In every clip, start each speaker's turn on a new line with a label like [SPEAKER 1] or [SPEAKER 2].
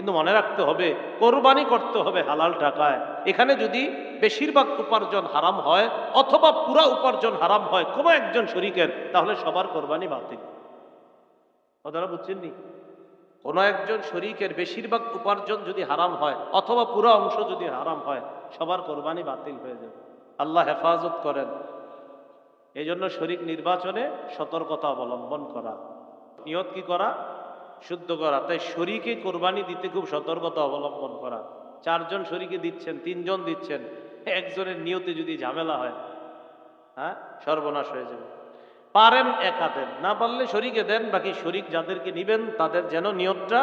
[SPEAKER 1] কিন্তু মনে রাখতে হবে, কোরবানি করতে হবে হালাল টাকায়। এখানে যদি বেশিরভাগ উপার্জন হারাম হয় অথবা পুরা উপার্জন হারাম হয় কোনো একজন শরিকের, তাহলে সবার কোরবানি বাতিল। কথাটা বুঝছেন নি কোনো একজন শরিকের বেশিরভাগ উপার্জন যদি হারাম হয় অথবা পুরা অংশ যদি হারাম হয়, সবার কোরবানি বাতিল হয়ে যাবে। আল্লাহ হেফাজত করেন। এই জন্য শরিক নির্বাচনে সতর্কতা অবলম্বন করা। নিয়ত কি করা? শুদ্ধ করা। তাই শরিকে কোরবানি দিতে খুব সতর্কতা অবলম্বন করা। চারজন শরিকে দিচ্ছেন, তিনজন দিচ্ছেন, একজনের নিয়তে যদি ঝামেলা হয় হ্যাঁ সর্বনাশ হয়ে যাবে। পারেন একা দেন, না পারলে শরিকে দেন, বাকি শরিক যাদেরকে নিবেন, তাদের যেন নিয়তটা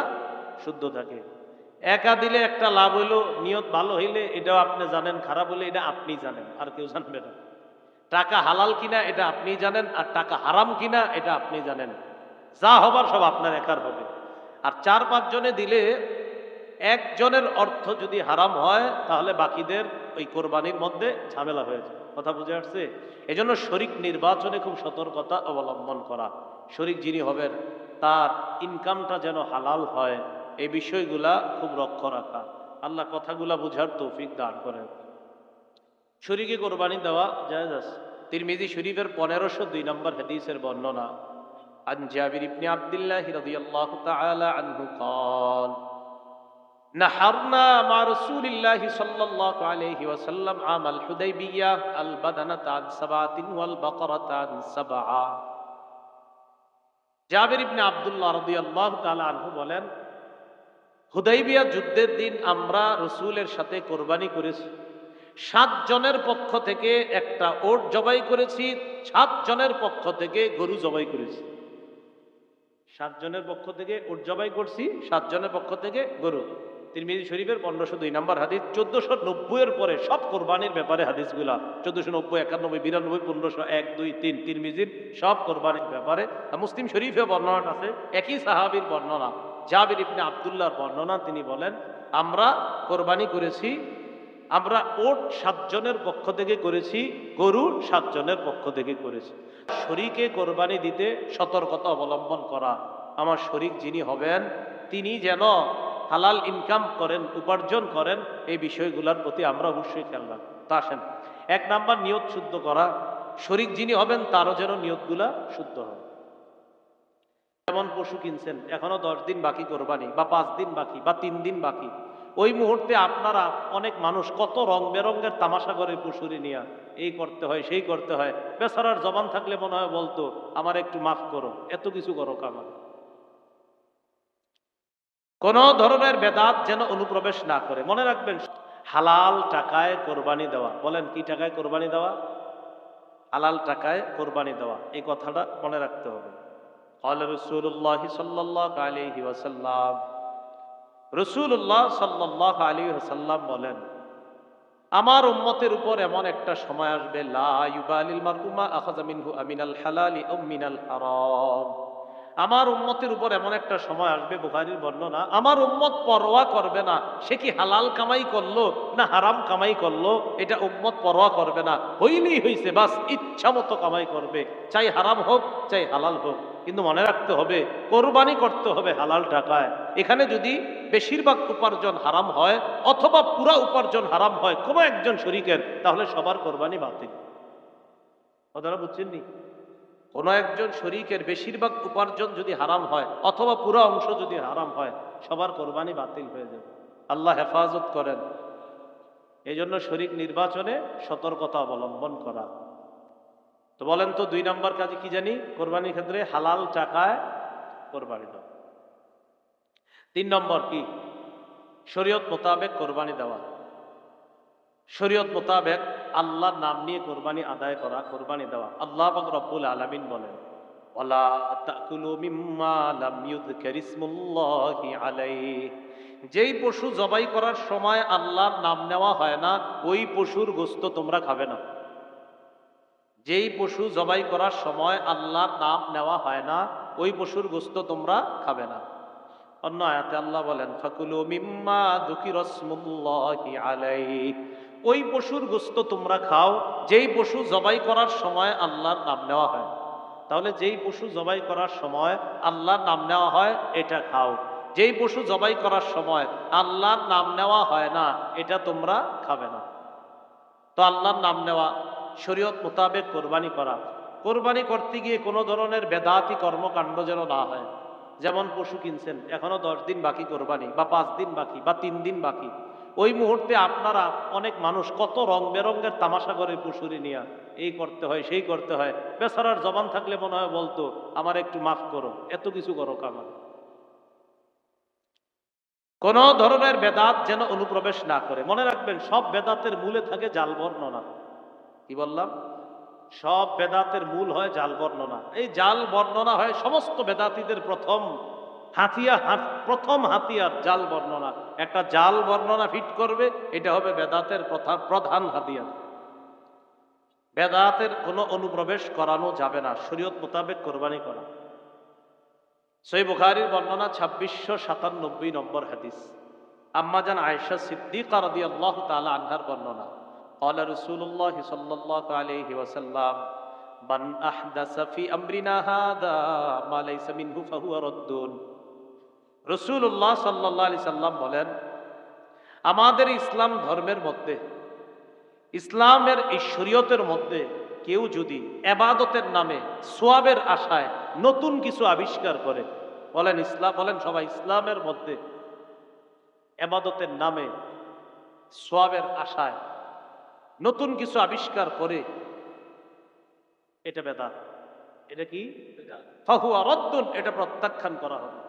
[SPEAKER 1] শুদ্ধ থাকে। একা দিলে একটা লাভ হইল, নিয়ত ভালো হইলে এটাও আপনি জানেন, খারাপ হইলে এটা আপনি জানেন, আর কেউ জানবে না। টাকা হালাল কিনা, এটা আপনি জানেন, আর টাকা হারাম কিনা, এটা আপনি জানেন। যা হবার সব আপনার একার হবে। আর চার পাঁচ জনে দিলে একজনের অর্থ যদি হারাম হয়, তাহলে বাকিদের ওই কোরবানির মধ্যে ঝামেলা হয়ে যায়। কথা বুঝে আসছে? এজন্য শরিক নির্বাচনে খুব সতর্কতা অবলম্বন করা। শরিক যিনি হবেন, তার ইনকামটা যেন হালাল হয় এই বিষয়গুলা খুব লক্ষ্য রাখা। আল্লাহ কথাগুলা বুঝার তৌফিক দান করেন। শরীকে কোরবানি দেওয়া যায় তিরমিজি শরীফের পনেরোশো দুই নম্বর হাদিসের বর্ণনা। عن جابر بن عبد الله رضي الله تعالى عنه قال نحرنا مع رسول الله صلى الله عليه وسلم عام الحديبية البدنة عن سبعة والبقرة عن سبعة জাবির ইবনে আব্দুল্লাহ রাদিয়াল্লাহু তাআলা আনহু বলেন হুদাইবিয়া যুদ্ধের দিন আমরা রসুলের সাথে কোরবানি করেছি সাত জনের পক্ষ থেকে একটা ওট জবাই করেছি সাত জনের পক্ষ থেকে গরু জবাই করেছি সাত জনের পক্ষ থেকে জবাই করছি, সাতজনের পক্ষ থেকে গরু। তিরমিজি শরীফের পনেরোশো দুই নম্বর হাদিস, চোদ্দশো নব্বইয়ের পরে সব কোরবানির ব্যাপারে হাদিসগুলা, চোদ্দশো নব্বই, একানব্বই, বিরানব্বই, পনেরোশো এক, দুই, তিন, তিরমিজির সব কোরবানির ব্যাপারে। মুসলিম শরীফে বর্ণনাটা আছে, একই সাহাবির বর্ণনা। জাবির ইবনে আবদুল্লাহর বর্ণনা, তিনি বলেন, আমরা কোরবানি করেছি আমরা ওট সাতজনের পক্ষ থেকে করেছি, গরু সাতজনের পক্ষ থেকে করেছি। শরীকে কোরবানি দিতে সতর্কতা অবলম্বন করা। আমার শরিক যিনি হবেন, তিনি যেন হালাল ইনকাম করেন, উপার্জন করেন, এই বিষয়গুলোর প্রতি আমরা অবশ্যই খেয়াল রাখব। তা আসেন, এক নাম্বার নিয়ত শুদ্ধ করা। শরিক যিনি হবেন, তারও যেন নিয়তগুলা শুদ্ধ হয়। যেমন পশু কিনছেন, এখনও দশ দিন বাকি কোরবানি, বা পাঁচ দিন বাকি, বা তিন দিন বাকি। ওই মুহূর্তে আপনারা অনেক মানুষ কত রং বেরঙ্গের তামাশা করে পশুরি নিয়ে এই করতে হয় সেই করতে হয় বেচারার জবান থাকলে মনে হয় বলতো আমার একটু মাফ করো এত কিছু করো কামার কোন ধরনের বেদাত যেন অনুপ্রবেশ না করে মনে রাখবেন হালাল টাকায় কোরবানি দেওয়া বলেন কি টাকায় কোরবানি দেওয়া হালাল টাকায় কোরবানি দেওয়া এই কথাটা মনে রাখতে হবে قال رسول الله صلى الله عليه وسلم রসুল্লাহ সাল্লাহ আলী সাল্লাম বলেন, আমার উম্মতের উপর এমন একটা সময় আসবে, লা ইউবালিল মারউমা আখাযা মিনহু আমিনাল হালালি ও মিনাল হারাম। আমার উম্মতের উপর এমন একটা সময় আসবে, বুখারীর বর্ণনা, আমার উম্মত পরোয়া করবে না। সে কি হালাল কামাই করল না হারাম কামাই করল? এটা উম্মত পরোয়া করবে না। হইলেই হইছে, বাস ইচ্ছা মতো কামাই করবে। চাই হারাম হোক, চাই হালাল হোক। কিন্তু মনে রাখতে হবে, কোরবানি করতে হবে হালাল টাকায়। এখানে যদি বেশিরভাগ উপার্জন হারাম হয়, অথবা পুরা উপার্জন হারাম হয়, কোনো একজন শরিকের, তাহলে সবার কোরবানি বাতিল। কথাটা বুঝছেন নি? কোনো একজন শরিকের বেশিরভাগ উপার্জন যদি হারাম হয়, অথবা পুরো অংশ যদি হারাম হয়, সবার কোরবানি বাতিল হয়ে যাবে। আল্লাহ হেফাজত করেন। এই জন্য শরিক নির্বাচনে সতর্কতা অবলম্বন করা। তো বলেন তো, দুই নম্বর কাজে কি জানি? কোরবানির ক্ষেত্রে হালাল টাকায় কোরবানি দেওয়া। তিন নম্বর কি? শরীয়ত মোতাবেক কোরবানি দেওয়া। শরীয়ত মোতাবেক আল্লাহর নাম নিয়ে কোরবানি আদায় করা, কোরবানি দেওয়া। আল্লাহ রব্বুল আলামিন বলেন যেই পশু জবাই করার সময় আল্লাহর নাম নেওয়া হয় না, ওই পশুর গোস্ত তোমরা খাবে না। যেই পশু জবাই করার সময় আল্লাহর নাম নেওয়া হয় না, ওই পশুর গোস্ত তোমরা খাবে না। অন্য আয়াতে আল্লাহ বলেন, ফাকুলু মিম্মা দুকি রসমুল্লাহি আলাইহি। ওই পশুর গোস্ত তোমরা খাও, যেই পশু জবাই করার সময় আল্লাহর নাম নেওয়া হয়। তাহলে যেই পশু জবাই করার সময় আল্লাহর নাম নেওয়া হয়, এটা খাও। যেই পশু জবাই করার সময় আল্লাহর নাম নেওয়া হয় না, এটা তোমরা খাবে না। তো আল্লাহর নাম নেওয়া, শরীয়ত মোতাবেক কোরবানি করা। কোরবানি করতে গিয়ে কোনো ধরনের বেদাতি কর্মকাণ্ড যেন না হয়। যেমন পশু কিনছেন, এখনও দশ দিন বাকি কোরবানি, বা পাঁচ দিন বাকি, বা তিন দিন বাকি। ওই মুহূর্তে আপনারা অনেক মানুষ, কত রং বেরঙ্গের তামাশা করে পশুরি নিয়ে, এই করতে হয়, সেই করতে হয়। বেচারার জবান থাকলে মনে হয় বলতো, আমার একটু মাফ করো, এত কিছু করো কামার কোন ধরনের বেদাত যেন অনুপ্রবেশ না করে। মনে রাখবেন, সব বেদাতের মূলে থাকে জাল বর্ণনা। কি বললাম? সব বেদাতের মূল হয় জাল বর্ণনা। এই জাল বর্ণনা হয় সমস্ত বেদাতীদের প্রথম হাতিয়ার হাত- প্রথম হাতিয়ার জাল বর্ণনা একটা জাল বর্ণনা ফিট করবে এটা হবে বেদাতের প্রথা- প্রধান হাতিয়ার বেদাতের কোনো অনুপ্রবেশ করানো যাবে না শরীয়ত মোতাবেক কোরবানি করা সই বুখারির বর্ণনা ছাব্বিশশো সাতানব্বই নম্বর হাদিস আম্মাজান আয়েশা সিদ্দিকা রাদিয়াল্লাহু তাআলা আনহার বর্ণনা قال رسول الله صلى الله عليه وسلم من أحدث في أمرنا هذا ما ليس منه فهو رد রসুল্লাহ সাল্লাহ আলি সাল্লাম বলেন আমাদের ইসলাম ধর্মের মধ্যে ইসলামের এই শরীয়তের মধ্যে কেউ যদি এবাদতের নামে সোয়াবের আশায় নতুন কিছু আবিষ্কার করে বলেন ইসলাম বলেন সবাই ইসলামের মধ্যে এবাদতের নামে সোয়াবের আশায় নতুন কিছু আবিষ্কার করে এটা বেদাত। এটা কি? ফাহুয়া রদ্দুন এটা প্রত্যাখ্যান করা হবে।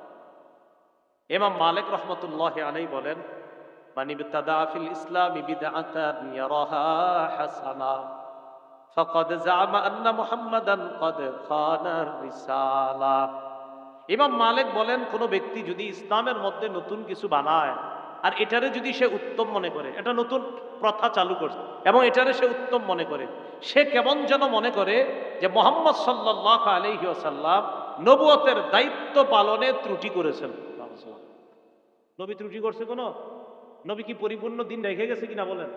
[SPEAKER 1] এমাম মালিক রহমতুল্লাহ আলাই বলেন মানে ইসলাম হাসানা, ফকদ ইমাম মালিক বলেন, কোন ব্যক্তি যদি ইসলামের মধ্যে নতুন কিছু বানায়, আর এটারে যদি সে উত্তম মনে করে, এটা নতুন প্রথা চালু করছে, এবং এটারে সে উত্তম মনে করে, সে কেমন যেন মনে করে যে মোহাম্মদ সাল্লাহ আলহিউসাল্লাম নবুয়তের দায়িত্ব পালনে ত্রুটি করেছেন। নবী ত্রুটি করছে কোনো নবী কি পরিপূর্ণ দিন রেখে গেছে কিনা বলেন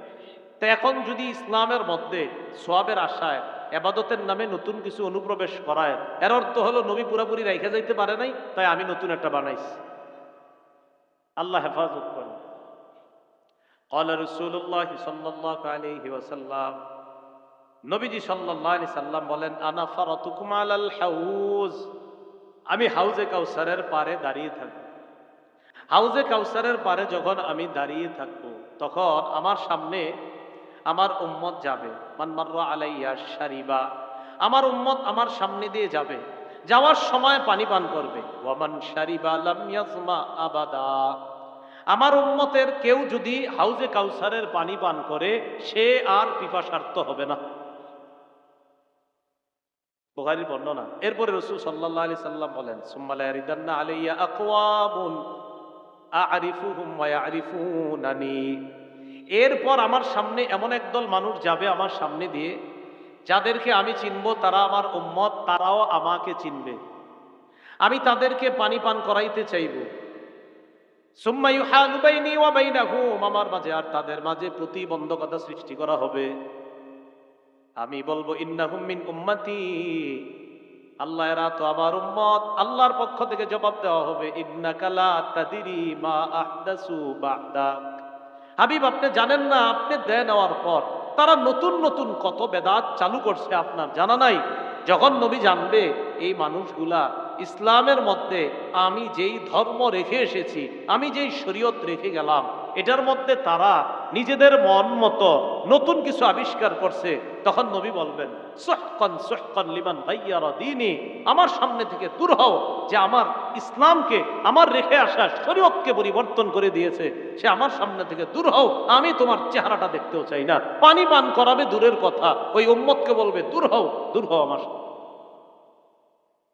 [SPEAKER 1] তো এখন যদি ইসলামের মধ্যে সোয়াবের আশায় এবাদতের নামে নতুন কিছু অনুপ্রবেশ করায় এর অর্থ হলো নবী পুরাপুরি রেখে যাইতে পারে নাই তাই আমি নতুন একটা বানাইছি আল্লাহ হেফাজত করেন قال رسول الله صلى الله عليه وسلم নবীজি সাল্লাল্লাহু আলাইহি সাল্লাম বলেন আনা ফারাতুকুম আলাল হাউজ আমি হাউজে কাউসারের পারে দাঁড়িয়ে থাকব হাউজে কাউসারের পারে যখন আমি দাঁড়িয়ে থাকব, তখন আমার সামনে আমার উম্মত যাবে। মানমার্রা আলাইয়া শারিবা। আমার উম্মত আমার সামনে দিয়ে যাবে। যাওয়ার সময় পানি পান করবে। ওয়ামান শারিবা লাম আবাদা। আমার উম্মতের কেউ যদি হাউজে কাউসারের পানি পান করে, সে আর পিপাসার্থ হবে না। বর্ণনা। এরপরে রসুল সাল্লাল্লাহু আলাইহি সাল্লাম বলেন, সুম্মা লা ইয়ারিদান্না আলাইয়া ইয়ারিফুনানি এরপর আমার সামনে এমন একদল মানুষ যাবে আমার সামনে দিয়ে, যাদেরকে আমি চিনব, তারা আমার উম্মত, তারাও আমাকে চিনবে। আমি তাদেরকে পানি পান করাইতে চাইব। আমার মাঝে আর তাদের মাঝে প্রতিবন্ধকতা সৃষ্টি করা হবে। আমি বলব, ইন্নাহুম মিন উম্মতি। আল্লাহ, এরা তো আমার উম্মত। আল্লাহর পক্ষ থেকে জবাব দেওয়া হবে ইন্নাকালা তাদিরি মা আহদাসু বাদাক। হাবিব, আপনি জানেন না, আপনি দেয় নেওয়ার পর তারা নতুন নতুন কত বেদাত চালু করছে আপনার জানা নাই? যখন নবী জানবে, এই মানুষগুলা ইসলামের মধ্যে আমি যেই ধর্ম রেখে এসেছি, আমি যেই শরীয়ত রেখে গেলাম এটার মধ্যে তারা নিজেদের মন মতো নতুন কিছু আবিষ্কার করছে। তখন নবী বলবেন, সুহকন সুহকন লিমান ভাইয়ারা দিনী, আমার সামনে থেকে দূর হও, যে আমার ইসলামকে, আমার রেখে আসা শরীয়তকে পরিবর্তন করে দিয়েছে। সে আমার সামনে থেকে দূর হও, আমি তোমার চেহারাটা দেখতেও চাই না। পানি পান করাবে দূরের কথা, ওই উম্মতকে বলবে, দূর হও দূর হও আমার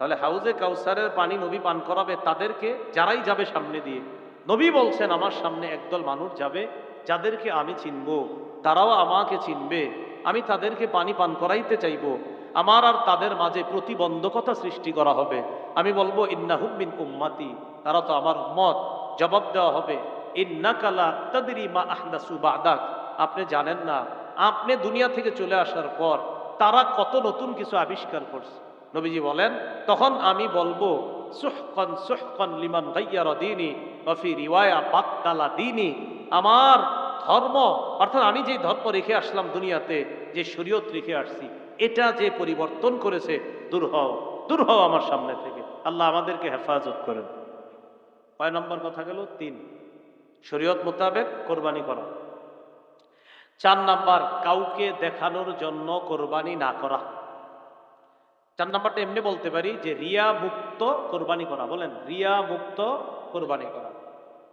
[SPEAKER 1] তাহলে হাউজে কাউসারের পানি নবী পান করাবে তাদেরকে, যারাই যাবে সামনে দিয়ে। নবী বলছেন, আমার সামনে একদল মানুষ যাবে, যাদেরকে আমি চিনব। তারাও আমাকে চিনবে। আমি তাদেরকে পানি পান করাইতে চাইব। আমার আর তাদের মাঝে প্রতিবন্ধকতা সৃষ্টি করা হবে। আমি বলব ইন্নাহুমিন উম্মাতি। তারা তো আমার মত জবাব দেওয়া হবে ইন্নাকালা তাদেরই মা আহদাসু বাদাক। আপনি জানেন না, আপনি দুনিয়া থেকে চলে আসার পর তারা কত নতুন কিছু আবিষ্কার করছে। নবীজি বলেন, তখন আমি বলব সুহকন সুহকন লিমান গাইয়ার দিনী কফি রিওয়ায়া বাক্কালা দিনী। আমার ধর্ম, অর্থাৎ আমি যে ধর্ম রেখে আসলাম দুনিয়াতে, যে শরীয়ত রেখে আসছি, এটা যে পরিবর্তন করেছে, দূর হও দূর হও আমার সামনে থেকে। আল্লাহ আমাদেরকে হেফাজত করেন। কয় নম্বর কথা গেল? তিন। শরীয়ত মোতাবেক কোরবানি করা। চার নাম্বার, কাউকে দেখানোর জন্য কোরবানি না করা। চার নাম্বারটা এমনি বলতে পারি যে রিয়া মুক্ত কোরবানি করা, বলেন, রিয়া মুক্ত কোরবানি করা।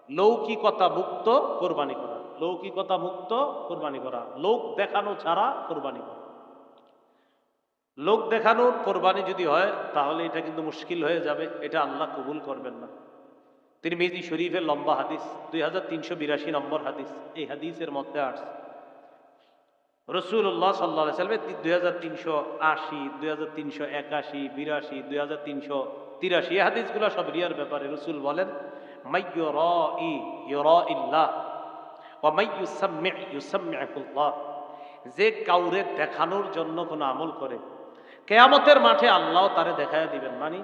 [SPEAKER 1] লৌকিকতা মুক্ত কোরবানি করা, লৌকিকতা মুক্ত কোরবানি করা, লোক দেখানো ছাড়া কোরবানি করা। লোক দেখানোর কোরবানি যদি হয়, তাহলে এটা কিন্তু মুশকিল হয়ে যাবে, এটা আল্লাহ কবুল করবেন না। তিনি মেজি শরীফের লম্বা হাদিস, দুই হাজার তিনশো বিরাশি নম্বর হাদিস, এই হাদিসের মধ্যে আসছে। রসুল্লাহ সাল্লাহ সাল্লামে দুই হাজার তিনশো আশি, দুই হাজার তিনশো একাশি, বিরাশি, দুই হাজার তিনশো তিরাশি, এই হাদিসগুলো সব রিয়ার ব্যাপারে রসুল বলেন যে কাউরে দেখানোর জন্য কোনো আমল করে, কেয়ামতের মাঠে আল্লাহ তারে দেখায় দিবেন। মানে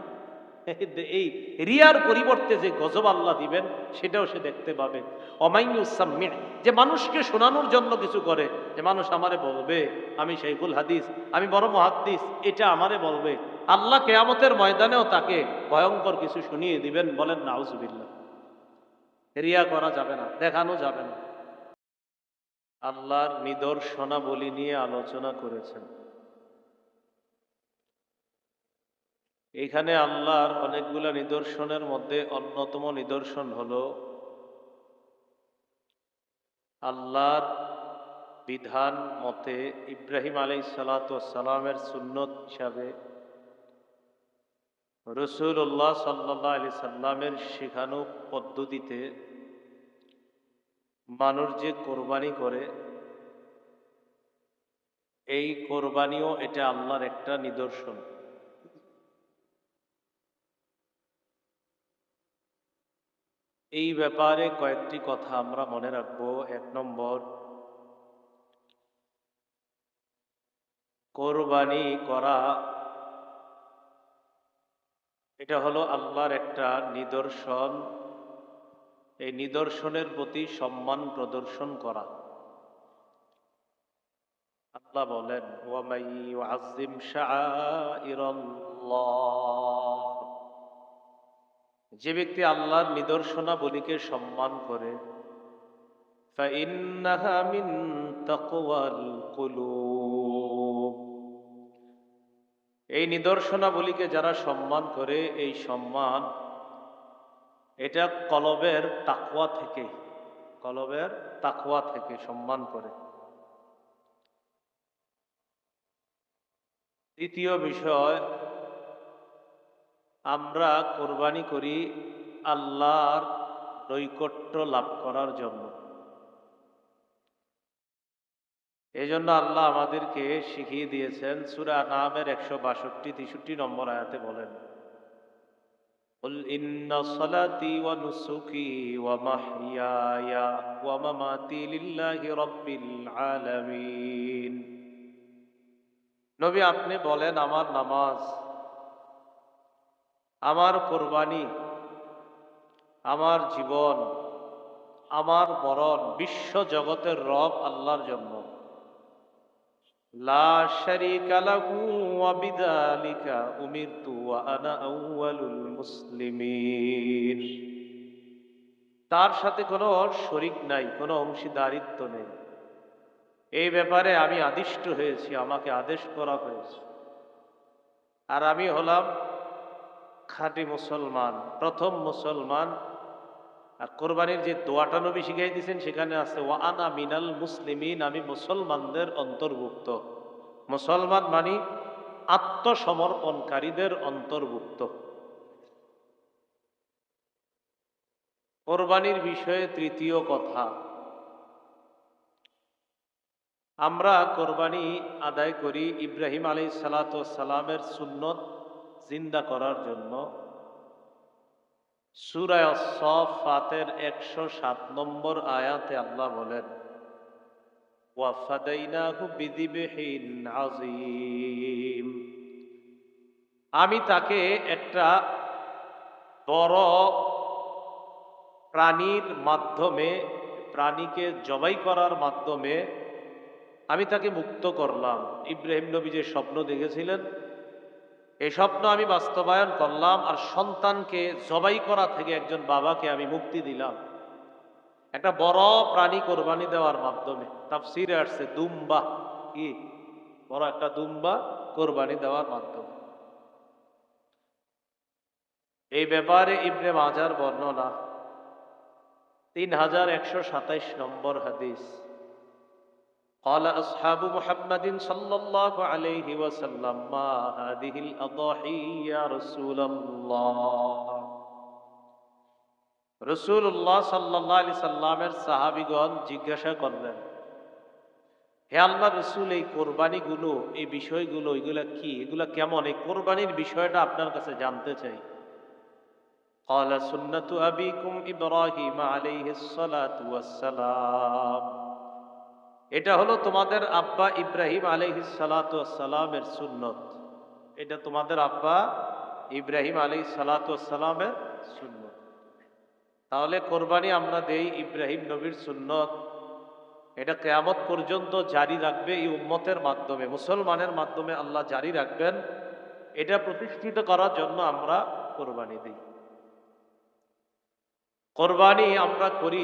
[SPEAKER 1] এই রিয়ার পরিবর্তে যে গজব আল্লাহ দিবেন, সেটাও সে দেখতে পাবে। অমাইউসাম্মি যে মানুষকে শোনানোর জন্য কিছু করে, যে মানুষ আমারে বলবে, আমি শাইখুল হাদিস, আমি বড় মহাদ্দিস, এটা আমারে বলবে। আল্লাহ কেয়ামতের ময়দানেও তাকে ভয়ঙ্কর কিছু শুনিয়ে দিবেন, বলেন, নাউজুবিল্লাহ। রিয়া করা যাবে না, দেখানো যাবে না। আল্লাহর নিদর্শনাবলী নিয়ে আলোচনা করেছেন। এখানে আল্লাহর অনেকগুলা নিদর্শনের মধ্যে অন্যতম নিদর্শন হল আল্লাহর বিধান মতে ইব্রাহিম আলাই সালামের সুন্নত হিসাবে রসুল্লাহ সাল্লাহ আলি সাল্লামের শেখানো পদ্ধতিতে মানুষ যে কোরবানি করে, এই কোরবানিও এটা আল্লাহর একটা নিদর্শন। এই ব্যাপারে কয়েকটি কথা আমরা মনে রাখব। এক নম্বর, কোরবানি করা, এটা হলো আল্লাহর একটা নিদর্শন। এই নিদর্শনের প্রতি সম্মান প্রদর্শন করা। আল্লাহ বলেন ওয়ামাই ওয়াজিম শাআইরাল্লাহ। যে ব্যক্তি আল্লাহর নিদর্শনাবলীকে সম্মান করে এই নিদর্শনাবলীকে যারা সম্মান করে, এই সম্মান এটা কলবের তাকুয়া থেকে, কলবের তাকুয়া থেকে সম্মান করে। দ্বিতীয় বিষয় আমরা কোরবানি করি আল্লাহর নৈকট্য লাভ করার জন্য এই জন্য আল্লাহ আমাদেরকে শিখিয়ে দিয়েছেন সুরা নামের একশো বাষট্টি তেষট্টি নম্বর আয়াতে বলেন قل إن صلاتي ونسكي ومحياي ومماتي لله رب العالمين নবী আপনি বলেন আমার নামাজ আমার কোরবানি, আমার জীবন, আমার মরণ বিশ্ব জগতের রব আল্লাহর জন্য। তার সাথে কোনো শরিক নাই, কোনো অংশীদারিত্ব নেই। এই ব্যাপারে আমি আদিষ্ট হয়েছি, আমাকে আদেশ করা হয়েছে। আর আমি হলাম খাঁটি মুসলমান, প্রথম মুসলমান। আর কোরবানির যে দোয়াটা নবী শিখাই দিয়েছেন, সেখানে আছে, ওয়া আনা মিনাল মুসলিমিন আমি মুসলমানদের অন্তর্ভুক্ত। মুসলমান মানি আত্মসমর্পণকারীদের অন্তর্ভুক্ত। কোরবানির বিষয়ে তৃতীয় কথা, আমরা কোরবানি আদায় করি ইব্রাহিম আলী সালাত সালামের সুন্নত জিন্দা করার জন্য সুরায় সফাতের একশো সাত নম্বর আয়াতে আল্লাহ বলেন আমি তাকে একটা বড় প্রাণীর মাধ্যমে, প্রাণীকে জবাই করার মাধ্যমে আমি তাকে মুক্ত করলাম। ইব্রাহিম নবী যে স্বপ্ন দেখেছিলেন এই স্বপ্ন আমি বাস্তবায়ন করলাম আর সন্তানকে জবাই করা থেকে একজন বাবাকে আমি মুক্তি দিলাম। একটা বড় প্রাণী কোরবানি দেওয়ার মাধ্যমে। তাফসিরে আসছে দুম্বা। কি? বড় একটা দুম্বা কোরবানি দেওয়ার মাধ্যমে। এই ব্যাপারে ইবনে মাজার বর্ণনা। তিন হাজার একশো সাতাইশ নম্বর হাদিস। قال أصحاب محمد صلى الله عليه وسلم ما هذه الأضاحي يا رسول الله রসুল্লাহ সাল্লাহ আলি সাল্লামের সাহাবিগণ জিজ্ঞাসা করলেন হে আল্লাহ রসুল এই কোরবানিগুলো এই বিষয়গুলো এগুলা কি এগুলা কেমন এই কোরবানির বিষয়টা আপনার কাছে জানতে চাই قال سنة أبيكم إبراهيم عليه الصلاة والسلام এটা হলো তোমাদের আব্বা ইব্রাহিম আলাইহিস সালাতু সালামের সুন্নত। এটা তোমাদের আব্বা ইব্রাহিম আলী সালাতু সালামের সুন্নত। তাহলে কোরবানি আমরা দেই ইব্রাহিম নবীর সুন্নত। এটা কেয়ামত পর্যন্ত জারি রাখবে এই উম্মতের মাধ্যমে, মুসলমানের মাধ্যমে আল্লাহ জারি রাখবেন। এটা প্রতিষ্ঠিত করার জন্য আমরা কোরবানি দিই। কোরবানি আমরা করি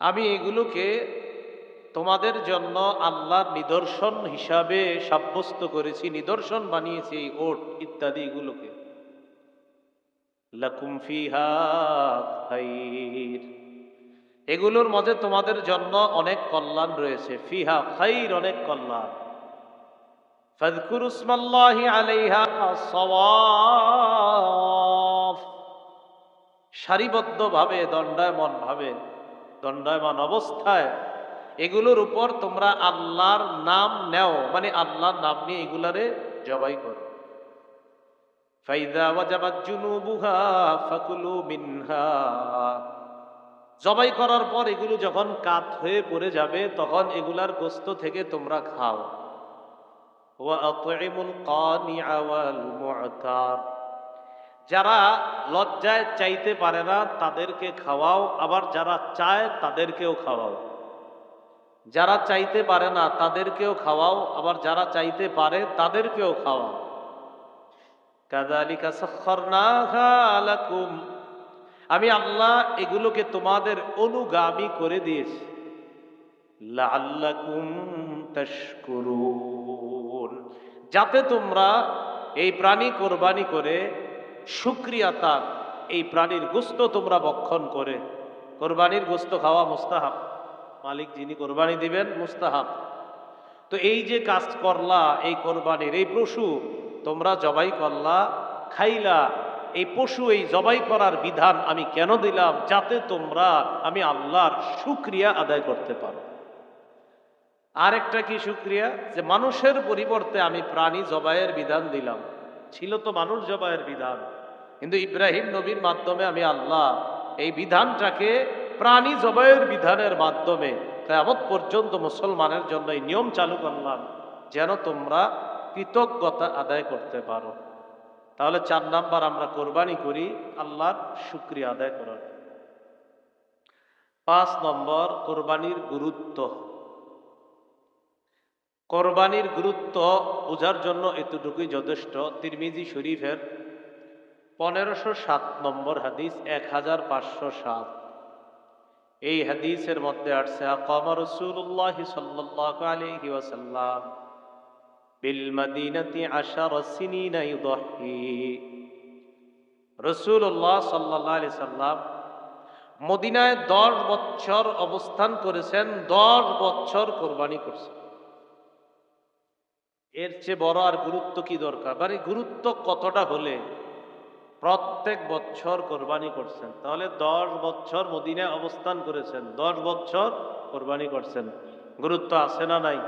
[SPEAKER 1] আমি এগুলোকে তোমাদের জন্য আল্লাহর নিদর্শন হিসাবে সাব্যস্ত করেছি, নিদর্শন বানিয়েছি এই ওট ইত্যাদি এগুলোকে। এগুলোর মধ্যে তোমাদের জন্য অনেক কল্যাণ রয়েছে। ফিহা খাইর অনেক কল্যাণ। সারিবদ্ধভাবে দণ্ডায়মন ভাবে দণ্ডায়মান অবস্থায়, এগুলোর উপর তোমরা আল্লাহর নাম নেও। মানে আল্লাহর নাম নিয়ে এগুলারে জবাই করো। জবাই করার পর এগুলো যখন কাত হয়ে পড়ে যাবে, তখন এগুলার গোস্ত থেকে তোমরা খাও। ওয়া যারা লজ্জায় চাইতে পারে না, তাদেরকে খাওয়াও। আবার যারা চায়, তাদেরকেও খাওয়াও। যারা চাইতে পারে না, তাদেরকেও খাওয়াও। আবার যারা চাইতে পারে, তাদেরকেও খাওয়াও। কাদালিকা সাখখারনাহা লাকুম। আমি আল্লাহ এগুলোকে তোমাদের অনুগামী করে দিয়েছি। তাশকুরুন। যাতে তোমরা এই প্রাণী কোরবানি করে শুক্রিয়া তার এই প্রাণীর গোস্ত তোমরা বক্ষণ করে। কোরবানির গোস্ত খাওয়া মুস্তাহাব। মালিক যিনি কোরবানি দিবেন, মুস্তাহাব। তো এই যে কাজ করলা, এই কোরবানির এই পশু, তোমরা জবাই করলা, খাইলা, এই পশু এই জবাই করার বিধান আমি কেন দিলাম? যাতে তোমরা আমি আল্লাহর শুক্রিয়া আদায় করতে পারো। আরেকটা কি শুক্রিয়া? যে মানুষের পরিবর্তে আমি প্রাণী জবাইয়ের বিধান দিলাম। ছিল তো মানুষ জবাইয়ের বিধান। কিন্তু ইব্রাহিম নবীর মাধ্যমে আমি আল্লাহ এই বিধানটাকে প্রাণী জবাইয়ের বিধানের মাধ্যমে কেমন পর্যন্ত মুসলমানের জন্য এই নিয়ম চালু করলাম, যেন তোমরা কৃতজ্ঞতা আদায় করতে পারো। তাহলে চার নাম্বার আমরা কোরবানি করি আল্লাহর শুক্রিয়া আদায় করার। পাঁচ নম্বর, কোরবানির গুরুত্ব। কোরবানির গুরুত্ব বোঝার জন্য এতটুকুই যথেষ্ট। তিরমিজি শরীফের পনেরোশো সাত নম্বর হাদিস এক হাজার পাঁচশো সাত। এই হাদিসের মধ্যে আসছে, আকামা রসুল্লাহ সাল্লাল্লাহু আলাইহি ওয়াসাল্লাম বিল মাদিনাতি আশার সিনিনা ইউদহি। রসুল্লাহ সাল্লাল্লাহু আলাইহি সাল্লাম মদিনায় দশ বছর অবস্থান করেছেন, দশ বছর কোরবানি করছেন। এর চেয়ে বড় আর গুরুত্ব কি দরকার? মানে গুরুত্ব কতটা হলে প্রত্যেক বছর কোরবানি করছেন। তাহলে দশ বছর মদিনায় অবস্থান করেছেন। দশ বছর কোরবানি করছেন। গুরুত্ব আছে না নাই?